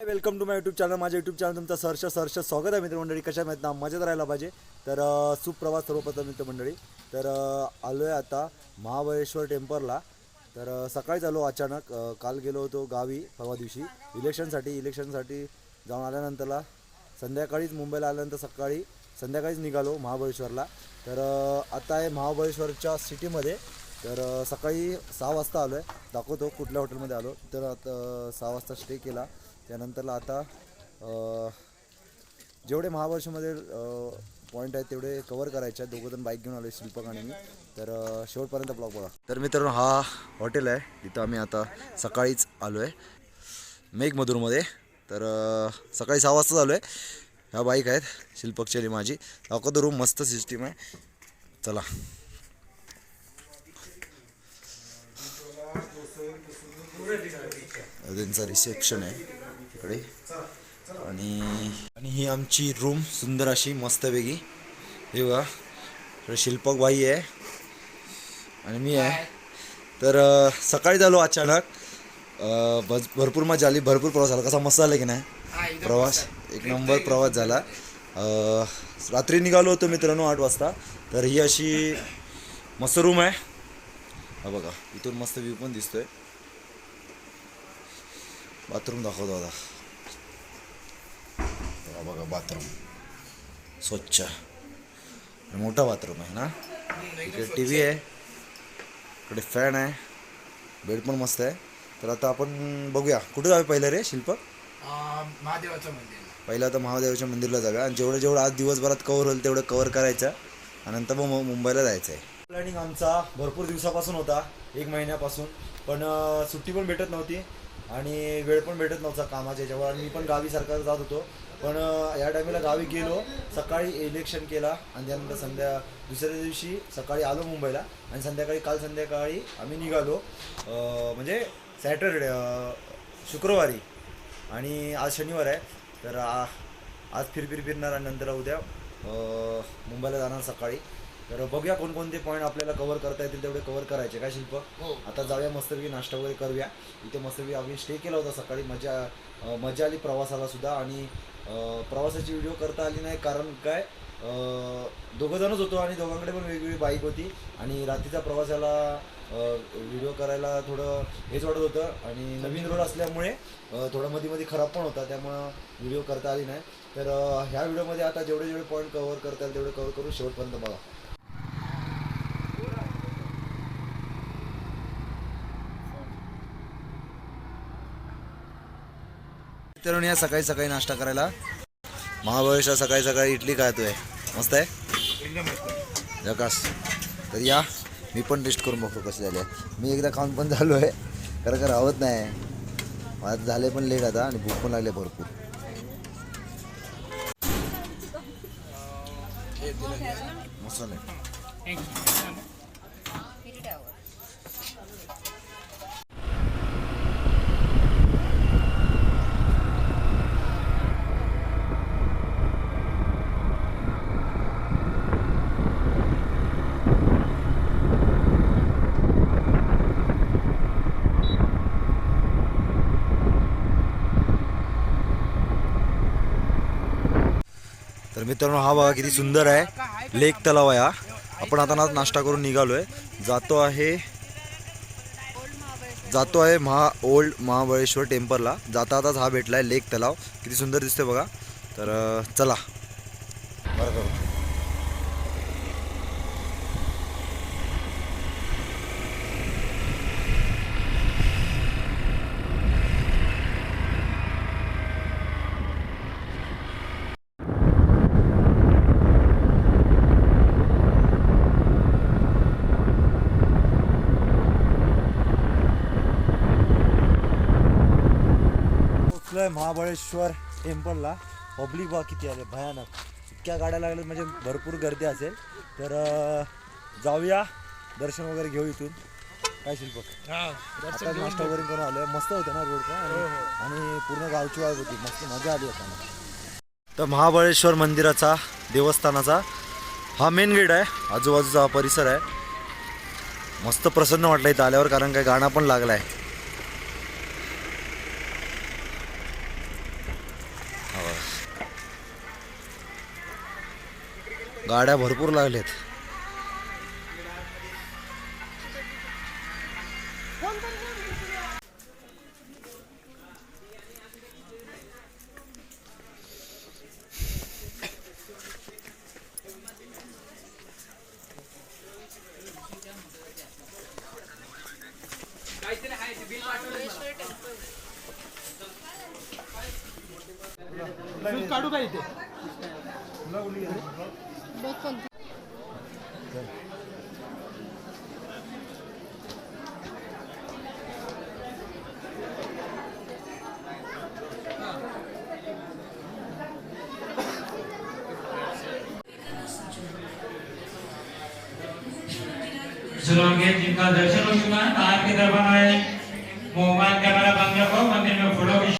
Welcome to my YouTube channel माझ्या YouTube channel तुमचं सहर्ष सहर्ष स्वागत आहे मित्रमंडळी. कशा माहीत ना मजेत राहायला पाहिजे. तर सुप्रवास सर्वप्रथम मित्रमंडळी. तर आलो आहे आता महाबळेश्वर टेम्पलला. तर सकाळीच आलो अचानक. काल गेलो होतो गावी परवा दिवशी. इलेक्शनसाठी इलेक्शनसाठी जाऊन आल्यानंतरला संध्याकाळीच मुंबईला आल्यानंतर सकाळी संध्याकाळीच निघालो महाबळेश्वरला. तर आता आहे महाबळेश्वरच्या सिटीमध्ये. तर सकाळी सहा वाजता आलो आहे दाखवतो कुठल्या हॉटेलमध्ये आलो. तर आता सहा वाजता स्टे केला. त्यानंतरला आता जेवढे महाबळेश्वरमध्ये पॉईंट आहेत तेवढे कवर करायचे आहेत. दोघं जण बाईक घेऊन आलो शिल्पक आणि मी. तर शेवटपर्यंत ब्लॉग बघा. तर मित्रांनो हा हॉटेल आहे. तिथं आम्ही आता सकाळीच आलो आहे मेघमधूरमध्ये. तर सकाळी सहा वाजता आलो आहे. ह्या बाईक आहेत. शिल्पकची माझी. दाखवतो रूम मस्त सिस्टीम आहे. चला. त्यांचा रिसेप्शन आहे. इकडे. आणि आणि ही आमची रूम सुंदर अशी मस्तपैकी. हे बघा. इकडे शिल्पक बाई आहे. आणि मी आहे. तर सकाळी झालो अचानक. भरपूर मजा आली. भरपूर प्रवास झाला. कसा मस्त झाला की नाही? प्रवास. एक नंबर प्रवास झाला. रात्री निघालो होतो मित्रांनो आठ वाजता. तर ही अशी मस्त रूम आहे. हा बघा इथून मस्त व्ह्यू पण दिसतोय. बाथरूम दाखवतो आता. बघा बघा बाथरूम स्वच्छ. आणि मोठा बाथरूम आहे ना? इकडे टी व्ही आहे. इकडे फॅन आहे. बेड पण मस्त आहे. तर आता आपण बघूया. कुठे जाऊया पहिलं रे शिल्प? महादेवाचं मंदिर. पहिलं आता महादेवाच्या मंदिरला जाऊया. आणि जेवढं जेवढं आज दिवसभरात कवर होईल तेवढं कवर करायचं. आणि नंतर मग मुंबईला जायचं आहे प्लॅनिंग आमचा भरपूर दिवसापासून होता एक महिन्यापासून. पण सुट्टी पण भेटत नव्हती आणि वेळ पण भेटत नव्हता कामाच्या याच्यावर. आणि मी पण गावी सरकार जात होतो. पण या टायमाला गावी गेलो सकाळी इलेक्शन केला आणि त्यानंतर संध्या दुसऱ्या दिवशी सकाळी आलो मुंबईला आणि संध्याकाळी काल संध्याकाळी आम्ही निघालो म्हणजे सॅटरडे शुक्रवारी. आणि आज शनिवार आहे तर आ- आज फिर फिर फिरणार आणि नंतर उद्या मुंबईला जाणार सकाळी. तर बघूया कोणकोणते पॉईंट आपल्याला कव्हर करता येतील तेवढे कव्हर करायचे. काय शिल्प? हो. आता जाऊया मस्तपैकी नाश्ता वगैरे करूया. इथे मस्तपैकी आम्ही स्टे केला होता सकाळी. मजा अं, मजा आली प्रवासाला सुद्धा. आणि अं, प्रवासाची व्हिडिओ करता आली नाही कारण काय? दोघं जणच होतो आणि दोघांकडे पण वेगवेगळी बाईक होती. आणि रात्रीच्या प्रवासाला व्हिडिओ करायला थोडं हेच वाटत होतं. आणि नवीन रोड असल्यामुळे अं, थोडं मध्ये मध्ये खराब पण होता. त्यामुळं व्हिडिओ करता आली नाही. तर अं, ह्या व्हिडिओमध्ये आता जेवढे जेवढे पॉईंट कव्हर करता येईल तेवढे कव्हर करू शेवटपर्यंत बघा. करून या सकाळी सकाळी नाश्ता करायला. महाबळेश्वर सकाळी सकाळी इडली खातोय. मस्त आहे? जकास तर या. मी पण टेस्ट करून बघतो कसे झाले मी एकदा खाऊन पण झालो आहे. खरं खरं आवत नाही आज झाले पण लेट आता आणि भूक पण लागले भरपूर. मसाले मित्रांनो हा बघा किती सुंदर आहे. लेक तलाव आहे हा. आपण आता ना नाश्ता करून निघालोय. जातो आहे जातो आहे महा ओल्ड महाबळेश्वर टेम्पलला. जाता आताच हा आहे लेक तलाव. किती सुंदर दिसतोय बघा. तर चला. बरं. करू पोचलोय महाबळेश्वर टेम्पलला. पब्लिक बघा किती आले भयानक. इतक्या गाड्या लागल्यात म्हणजे भरपूर गर्दी असेल. तर जाऊया. दर्शन वगैरे घेऊ इथून. काय शिल्प आता नाश्ता वगैरे करून आलोय. मस्त होतं ना रोड पण आणि- आणि पूर्ण गावची वाईब होती. मस्त मजा आली होता तर महाबळेश्वर मंदिराचा देवस्थानाचा हा मेन गेट आहे. आजूबाजूचा हा परिसर आहे. मस्त प्रसन्न वाटलं इथं आल्यावर कारण काय गाणं पण लागलाय. गाड्या भरपूर लागल्यात. काढू का इथे? सुलोगे जिनका दर्शन हो चुका है बाहर की तरफ आए मोबाइल कैमरा बंद रखो मंदिर में फोटो खींच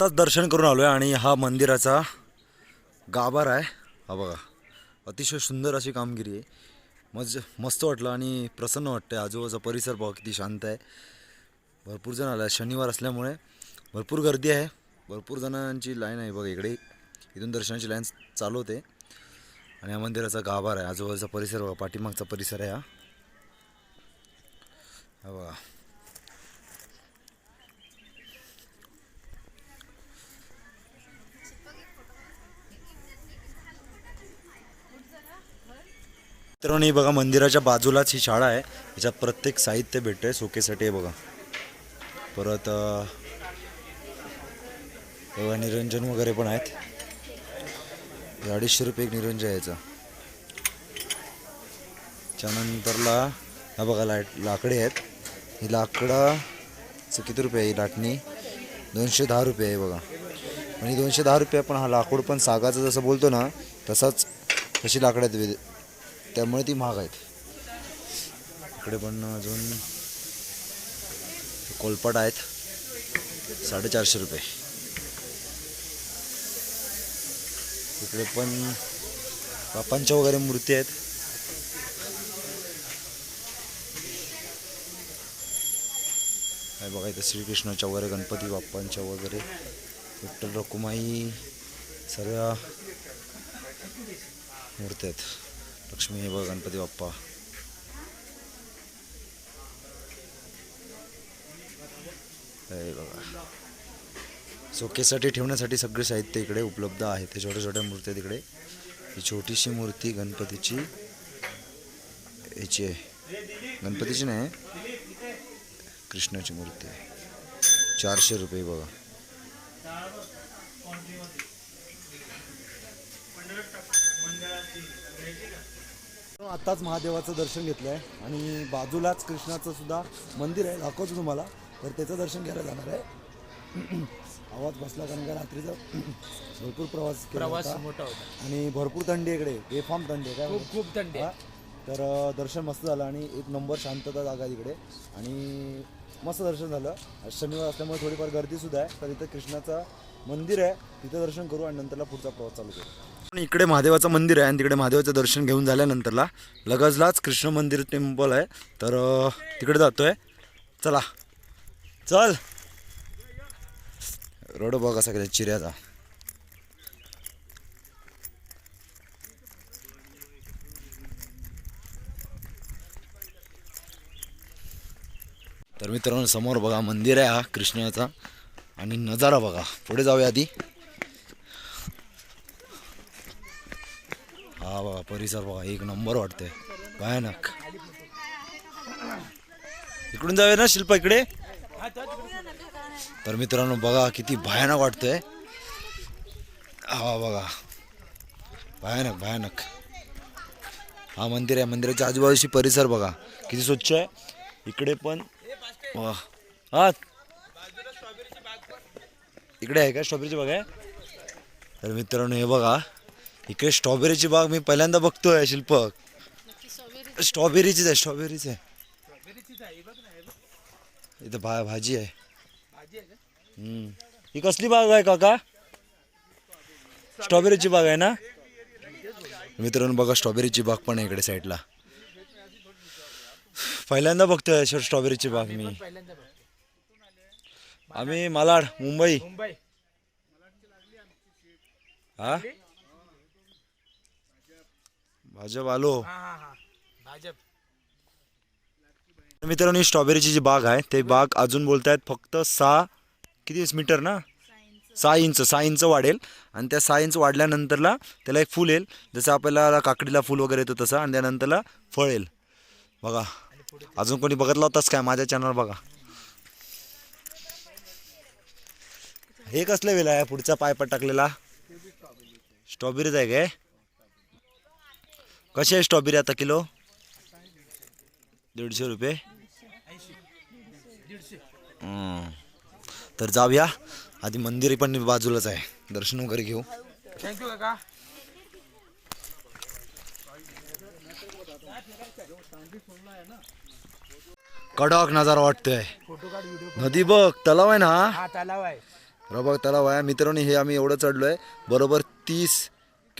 आत्ताच दर्शन करून आलो आहे आणि हा मंदिराचा गाभार आहे. हा बघा. अतिशय सुंदर अशी कामगिरी आहे. मज मस्त वाटलं आणि प्रसन्न वाटतं आहे आजूबाजूचा परिसर बघा किती शांत आहे. भरपूर जण आला शनिवार असल्यामुळे भरपूर गर्दी आहे. भरपूर जणांची लाईन आहे बघा इकडे. इथून दर्शनाची लाईन चालू होते. आणि या मंदिराचा गाभार आहे. आजूबाजूचा परिसर बघा पाठीमागचा परिसर आहे हा. हा बघा. मित्रांनो ही बघा मंदिराच्या बाजूलाच ही शाळा आहे. याच्यात प्रत्येक साहित्य भेटतंय सोकेसाठी आहे बघा. परत बघा निरंजन वगैरे पण आहेत. अडीचशे रुपये एक निरंजन आहे त्यानंतरला हा बघा लाइट लाकडे आहेत. ही लाकडाचं किती रुपये आहे ही लाटणी? दोनशे दहा रुपये आहे बघा. आणि दोनशे दहा रुपये पण हा लाकूड पण सागाचं जसं बोलतो ना तसाच तशी लाकडं आहेत त्यामुळे ती महाग आहेत. इकडे पण अजून कोलपाट आहेत. साडेचारशे रुपये. इकडे पण बापांच्या वगैरे मूर्ती आहेत. हे बघा इथं श्रीकृष्णाच्या वगैरे गणपती बाप्पांच्या वगैरे विठ्ठल रखुमाई सर्व मूर्ती आहेत. लक्ष्मी हे बघा गणपती बाप्पा. हे बघा. सोकेसाठी ठेवण्यासाठी सगळे साहित्य इकडे उपलब्ध आहे ते छोट्या छोट्या मूर्त्या तिकडे ही छोटीशी मूर्ती गणपतीची. याची आहे. गणपतीची नाही कृष्णाची मूर्ती आहे. चारशे रुपये बघा. आत्ताच महादेवाचं दर्शन घेतलं आहे आणि बाजूलाच कृष्णाचं सुद्धा मंदिर आहे. दाखवतो तुम्हाला. तर त्याचं दर्शन घ्यायला जाणार आहे. आवाज बसला कारण का रात्रीचा भरपूर प्रवास केला प्रवास होता. मोठा होता. आणि भरपूर थंडी आहे इकडे. बेफाम थंडी आहे. काय खूप खूप थंडी आहे. हा? तर अ, दर्शन मस्त झालं आणि एक नंबर शांतता जागा आहे तिकडे आणि मस्त दर्शन झालं. आज शनिवार असल्यामुळे थोडीफार गर्दी सुद्धा आहे. तर इथं कृष्णाचं मंदिर आहे. तिथं दर्शन करू आणि नंतरला पुढचा प्रवास चालू करू. इकडे महादेवाचं मंदिर आहे आणि तिकडे महादेवाचं दर्शन घेऊन झाल्यानंतरला लगजलाच कृष्ण मंदिर टेम्पल आहे. तर तिकडे तिकडे जातोय. चला. चल. रोड बघा सगळ्या चिऱ्याचा. तर मित्रांनो समोर बघा मंदिर आहे हा कृष्णाचा. आणि नजारा बघा. पुढे जाऊया आधी. हा बघा परिसर बघा एक नंबर वाटतंय. भयानक. इकडून जाऊया ना शिल्पा इकडे? तर मित्रांनो बघा किती भयानक वाटतंय. हा बघा. भयानक भयानक. हा मंदिर आहे. मंदिराच्या आजूबाजूची परिसर बघा. किती स्वच्छ आहे. इकडे पण हा. इकडे आहे का? स्ट्रॉबेरीची बघा तर मित्रांनो हे बघा. इकडे स्ट्रॉबेरीची बाग मी पहिल्यांदा बघतोय शिल्पक. स्ट्रॉबेरीचीच आहे स्ट्रॉबेरीच आहे. इथं भा भाजी आहे. ही कसली बाग आहे काका? स्ट्रॉबेरीची बाग आहे ना? मित्रांनो बघा स्ट्रॉबेरीची बाग पण आहे इकडे साईडला. पहिल्यांदा बघतोय अशी स्ट्रॉबेरीची बाग मी. आम्ही मालाड मुंबई. मुंबई. हा? भाजप आलो हा हा हा. भाजप. मित्रांनो ही स्ट्रॉबेरीची जी बाग आहे ते बाग अजून बोलतायत फक्त सहा किती मीटर ना? सहा इंच सहा इंच वाढेल. आणि त्या सहा इंच वाढल्यानंतरला त्याला एक फुल येईल. जसं आपल्याला काकडीला फुल वगैरे येतं तसं आणि त्यानंतरला फळ येईल. बघा. अजून कोणी बघितला होताच काय? माझ्या चॅनल बघा. हे कसलं वेळ आहे? पुढचा पायपा टाकलेला स्ट्रॉबेरीच आहे काय? कशी आहे स्ट्रॉबेरी आता किलो? दीडशे रुपये. तर जाऊया. आधी मंदिर पण बाजूलाच आहे. दर्शन वगैरे घेऊ. थँक्यू काका. कडक नजारा वाटतोय. नदी बघ तलाव आहे ना? तलाव आहे. रबग तलाव आहे. मित्रांनो हे आम्ही एवढं चढलोय. बरोबर तीस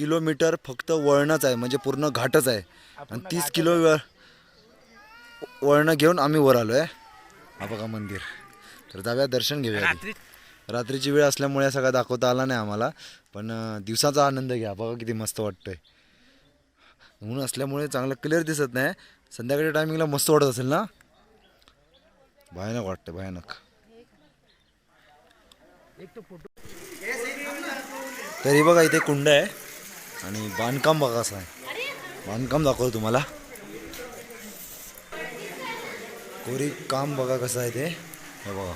किलोमीटर फक्त वळणच आहे म्हणजे पूर्ण घाटच आहे. आणि तीस किलो वळणं घेऊन आम्ही वर आलोय. हा बघा मंदिर. तर जाऊया दर्शन घेऊया आधी. रात्रीची वेळ असल्यामुळे हा सगळा दाखवता आला नाही आम्हाला पण अं, दिवसाचा आनंद घ्या. बघा किती मस्त वाटतंय. ऊन असल्यामुळे चांगलं क्लिअर दिसत नाही. संध्याकाळच्या टायमिंगला मस्त वाटत असेल ना? भयानक वाटतं भयानक. एक तो फोटो तरी बघा इथे कुंड आहे. आणि बांधकाम बघा असं आहे. बांधकाम दाखवतो तुम्हाला. कोरी काम बघा कसं आहे ते. हे बघा.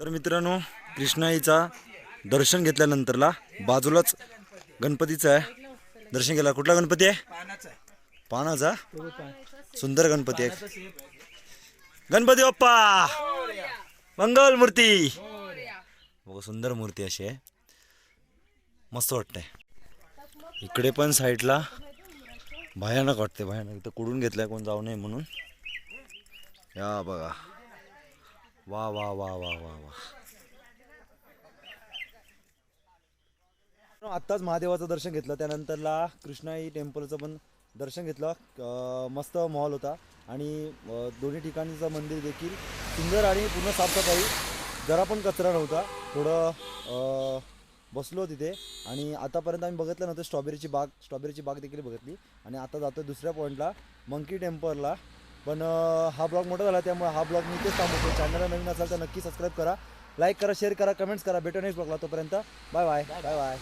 तर मित्रांनो कृष्णाईचा दर्शन घेतल्यानंतरला बाजूलाच गणपतीचं आहे. दर्शन केला कुठला गणपती आहे? पानाचा. सुंदर गणपती आहे. गणपती बाप्पा! मंगल मूर्ती! बघा सुंदर मूर्ती अशी आहे. मस्त वाटतंय. इकडे पण साईडला भयानक वाटते भयानक. इथं कुडून घेतलाय कोण जाऊ नये म्हणून. या बघा. वा वा वा वा वा वा. आत्ताच महादेवाचं दर्शन घेतलं. त्यानंतरला कृष्णाई टेम्पलचं पण दर्शन घेतलं. मस्त मॉल होता. आणि दोन्ही ठिकाणीचं मंदिर देखील सुंदर आणि पूर्ण साफसफाई. जरा पण कचरा नव्हता. थोडं बसलो तिथे. आणि आतापर्यंत आम्ही बघितलं नव्हतं. स्ट्रॉबेरीची बाग स्ट्रॉबेरीची बाग देखील बघितली. आणि आता जातो दुसऱ्या पॉईंटला मंकी टेम्पलला पण हा ब्लॉग मोठा झाला त्यामुळे हा ब्लॉग मी इथेच थांबवतो. चॅनलला नवीन असाल तर नक्की सबस्क्राईब करा. लाईक करा शेअर करा कमेंट्स करा. भेटू नेक्स्ट ब्लॉगला तोपर्यंत. Bye bye bye bye